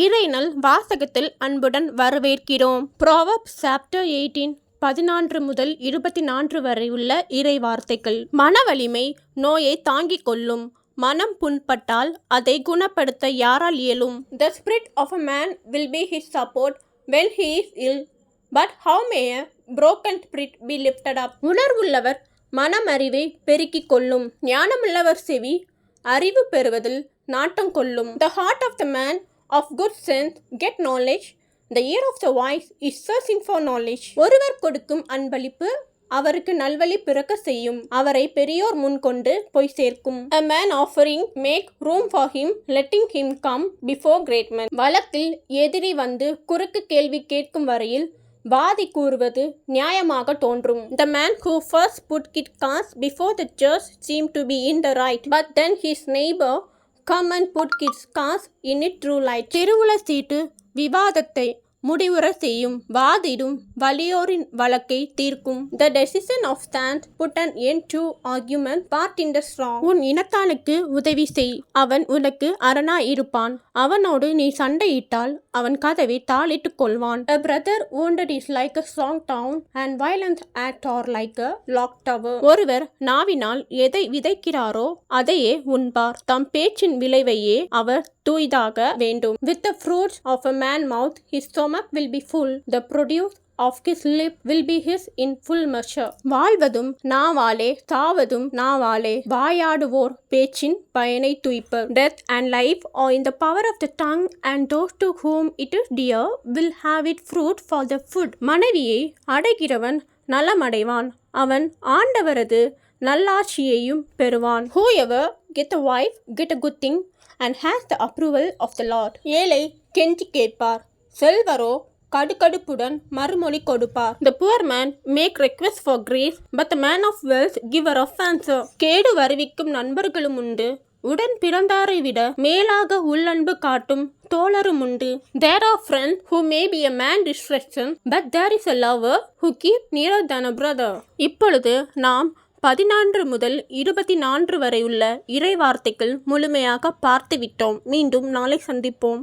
இறைநல் வாசகத்தில் அன்புடன் வரவேற்கிறோம். ப்ரோவப் சாப்டர் எயிட்டீன் பதினான்கு முதல் இருபத்தி நான்கு வரை உள்ள இறை வார்த்தைகள். மன வலிமை நோயை தாங்கிக் கொள்ளும். மனம் புண்பட்டால் அதை குணப்படுத்த யாரால் இயலும்? The spirit of a man will be his support when he is ill but how may a broken spirit be lifted up உணர்வுள்ளவர் மனமறிவை பெருக்கிக் கொள்ளும். ஞானமுள்ளவர் செவி அறிவு பெறுவதில் நாட்டம் கொள்ளும். The heart of the man of good sense get knowledge the ear of the voice is searching for knowledge ஒருவர் கொடுக்கும் அன்பளிப்பு அவருக்கு நல்வழி பிறக்க செய்யும் அவரை பெரியோர் முன் கொண்டு போய் சேர்க்கும் a man offering make room for him letting him come before great man வழக்கில் எதிரி வந்து குறுக்கு கேள்வி கேட்கும் வரையில் வாதி கூறுவது நியாயமாக தோன்றும் the man who first put kit cause before the judges seem to be in the right but then his neighbour come and put kits cause in it true light தெருவுல சீட்டு விவாதத்தை முடிவுற செய்யும் வாதிடும் வலியோரின் வழக்கை தீர்க்கும். The decision of stand put an end to argument part in the strong உன் இனத்தானுக்கு உதவி செய். அவன் உனக்கு அரணா இருப்பான். அவனோடு நீ சண்டையிட்டால் அவன் கதவை தாளிட்டுக் கொள்வான். A brother wounded is like a strong town and violence act are like a lock tower ஒருவர் நாவினால் எதை விதைக்கிறாரோ அதையே உண்பார். தம் பேச்சின் விளைவையே அவர் தூய்தாக வேண்டும் with the fruits of a man mouth his stomach will be full the produce of his lip will be his in full measure வாழ்வதும் நாவாலே தாவதும் நாவாலே வாயாடுவோர் பேச்சின் பயனை துய்ப்பர் death and life are in the power of the tongue and those to whom it is dear will have it fruit for the food மனைவியை அடைகிறவன் நலமடைவான் அவன் ஆண்டவரது நல்லாட்சியையும் பெறுவான் who ever get a wife get a good thing and has the approval of the lord ஏழை கெஞ்சி கேட்பார். செல்வரோ கடுக்கடுப்புடன் மறுமொழி கொடுப்பார். The poor man make request for grace but the man of wealth giver of answer கேடு வருவிக்கும் நண்பர்களும் உண்டு. உடன் பிறந்தாரை விட மேலாக உள்ளன்பு காட்டும் தோழரும் உண்டு. There are friend who may be a man destruction but there is a lover who keep near than a brother இப்பொழுது நாம் பதினான்கு முதல் இருபத்தி நான்கு வரை உள்ள இறை வார்த்தைகள் முழுமையாக பார்த்துவிட்டோம். மீண்டும் நாளை சந்திப்போம்.